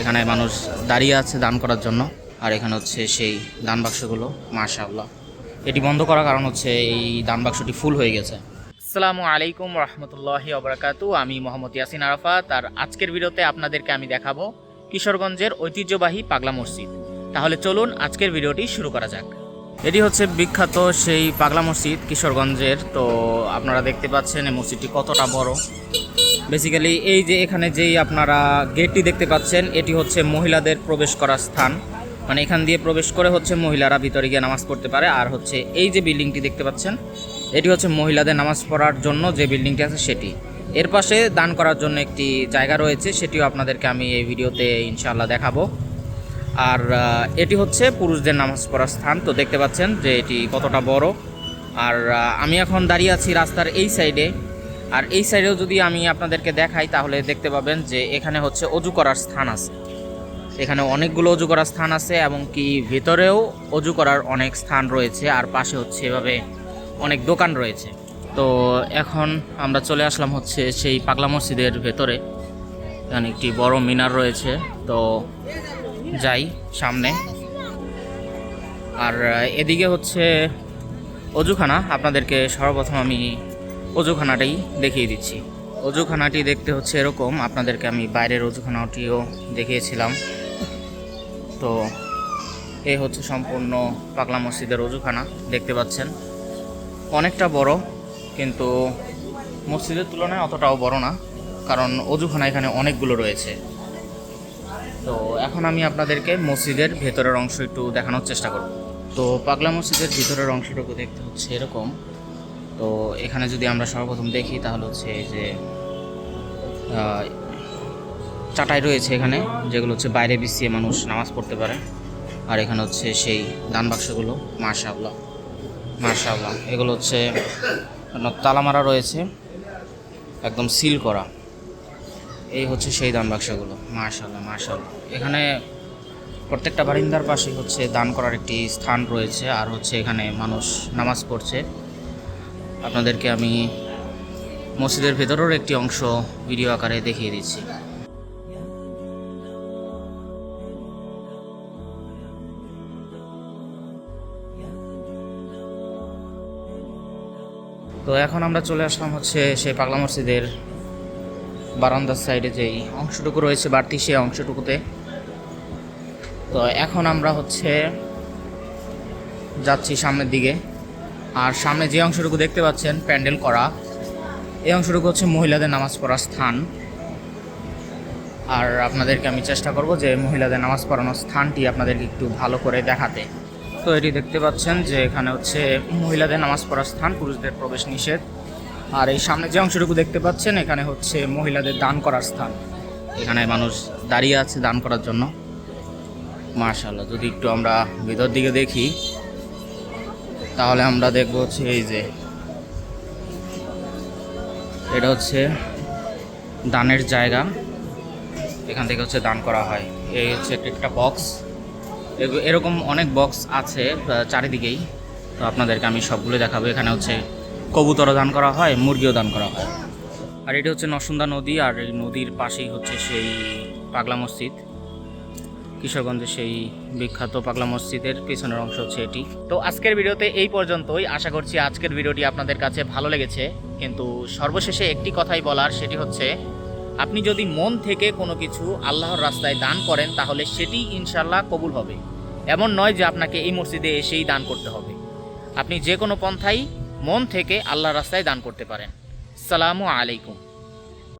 এখানে মানুষ দাঁড়িয়ে আছে দান করার জন্য। আর এখানে হচ্ছে সেই দান বাক্সগুলো, মাশাআল্লাহ। এটি বন্ধ করার কারণ হচ্ছে এই দান বাক্সটি ফুল হয়ে গেছে। আসসালামু আলাইকুম রহমতুল্লাহি অবরাকাতু আমি মোহাম্মদ ইয়াসিন আরাফাত। আর আজকের ভিডিওতে আপনাদেরকে আমি দেখাবো কিশোরগঞ্জের ঐতিহ্যবাহী পাগলা মসজিদ। তাহলে চলুন আজকের ভিডিওটি শুরু করা যাক। এটি হচ্ছে বিখ্যাত সেই পাগলা মসজিদ কিশোরগঞ্জের। তো আপনারা দেখতে পাচ্ছেন এই মসজিদটি কতটা বড়। বেসিক্যালি এই যে এখানে যেই আপনারা গেটটি দেখতে পাচ্ছেন, এটি হচ্ছে মহিলাদের প্রবেশ করার স্থান। মানে এখান দিয়ে প্রবেশ করে হচ্ছে মহিলারা ভিতরে গিয়ে নামাজ পড়তে পারে। আর হচ্ছে এই যে বিল্ডিংটি দেখতে পাচ্ছেন, এটি হচ্ছে মহিলাদের নামাজ পড়ার জন্য যে বিল্ডিংটি আছে সেটি। এর পাশে দান করার জন্য একটি জায়গা রয়েছে, সেটিও আপনাদেরকে আমি এই ভিডিওতে ইনশাআল্লাহ দেখাবো। আর এটি হচ্ছে পুরুষদের নামাজ পড়ার স্থান। তো দেখতে পাচ্ছেন যে এটি কতটা বড়। আর আমি এখন দাঁড়িয়ে আছি রাস্তার এই সাইডে আর এই সাইডেও যদি আমি আপনাদেরকে দেখাই, তাহলে দেখতে পাবেন যে এখানে হচ্ছে অজু করার স্থান আছে। এখানে অনেকগুলো অজু করার স্থান আছে এবং কি ভেতরেও অজু করার অনেক স্থান রয়েছে আর পাশে হচ্ছে এভাবে অনেক দোকান রয়েছে। তো এখন আমরা চলে আসলাম হচ্ছে সেই পাগলা মসজিদের ভেতরে। এখানে একটি বড় মিনার রয়েছে। তো যাই, সামনে। আর এদিকে হচ্ছে অজুখানা। আপনাদেরকে সর্বপ্রথম আমি অজুখানাটাই দেখিয়ে দিচ্ছি। অজুখানাটি দেখতে হচ্ছে এরকম, আপনাদেরকে আমি বাইরের অজুখানাটিও দেখিয়েছিলাম। তো এই হচ্ছে সম্পূর্ণ পাগলা মসজিদের অজুখানা, দেখতে পাচ্ছেন। অনেকটা বড়, কিন্তু মসজিদের তুলনায় অতটাও বড় না, কারণ অজুখানা এখানে অনেকগুলো রয়েছে। তো এখন আমি আপনাদেরকে মসজিদের ভেতরের অংশ একটু দেখানোর চেষ্টা করব। তো পাগলা মসজিদের ভিতরের অংশটুকু দেখতে হচ্ছে এরকম। তো এখানে যদি আমরা সর্বপ্রথম দেখি, তাহলে হচ্ছে যে চাটাই রয়েছে এখানে, যেগুলো হচ্ছে বাইরে বিছিয়ে মানুষ নামাজ পড়তে পারে। আর এখানে হচ্ছে সেই দান বাক্সগুলো, মাশাআল্লাহ মাশাআল্লাহ। এগুলো হচ্ছে আপনার তালা মারা রয়েছে, একদম সিল করা। এই হচ্ছে সেই দান বাক্সগুলো মাশাল্লাহ মাশাল্লাহ এখানে প্রত্যেকটা বারিন্দার পাশে হচ্ছে দান করার একটি স্থান রয়েছে, আর হচ্ছে এখানে মানুষ নামাজ পড়ছে। আপনাদেরকে আমি মসজিদের ভেতরের একটি অংশ ভিডিও আকারে দেখিয়ে দিচ্ছি। তো এখন আমরা চলে আসলাম হচ্ছে সেই পাগলা মসজিদের বারান্দার সাইডে যেই অংশটুকু রয়েছে, বাড়তি সেই অংশটুকুতে। তো এখন আমরা হচ্ছে যাচ্ছি সামনের দিকে। আর সামনে যে অংশটুকু দেখতে পাচ্ছেন, প্যান্ডেল করা, এই অংশটুকু হচ্ছে মহিলাদের নামাজ পড়ার স্থান। আর আপনাদেরকে আমি চেষ্টা করব যে মহিলাদের নামাজ পড়ানোর স্থানটি আপনাদেরকে একটু ভালো করে দেখাতে। তো এটি দেখতে পাচ্ছেন যে এখানে হচ্ছে মহিলাদের নামাজ পড়ার স্থান, পুরুষদের প্রবেশ নিষেধ। আর এই সামনে যে অংশটুকু দেখতে পাচ্ছেন, এখানে হচ্ছে মহিলাদের দান করার স্থান। এখানে মানুষ দাঁড়িয়ে আছে দান করার জন্য। মার্শাল্লাহ যদি একটু আমরা ভিতর দিকে দেখি তাহলে আমরা দেখব হচ্ছে এই যে। এটা হচ্ছে দানের জায়গা। এখান থেকে হচ্ছে দান করা হয়। এই হচ্ছে একটা- বক্স এরকম অনেক বক্স আছে চারিদিকেই। তো আপনাদেরকে আমি সবগুলো দেখাবো। এখানে হচ্ছে কবুতরও দান করা হয়, মুরগিও দান করা হয়। আর এটি হচ্ছে নসুন্দা নদী, আর এই নদীর পাশেই হচ্ছে সেই পাগলা মসজিদ। কিশোরগঞ্জের সেই বিখ্যাত পাগলা মসজিদের পিছনের অংশ হচ্ছে এটি। তো আজকের ভিডিওতে এই পর্যন্তই। আশা করছি আজকের ভিডিওটি আপনাদের কাছে ভালো লেগেছে। কিন্তু সর্বশেষে একটি কথাই বলার, সেটি হচ্ছে, আপনি যদি মন থেকে কোনো কিছু আল্লাহর রাস্তায় দান করেন, তাহলে সেটি ইনশাল্লাহ কবুল হবে। এমন নয় যে আপনাকে এই মসজিদে এসেই দান করতে হবে। আপনি যে কোনো পন্থাই মন থেকে আল্লাহর রাস্তায় দান করতে পারেন। সালামু আলাইকুম।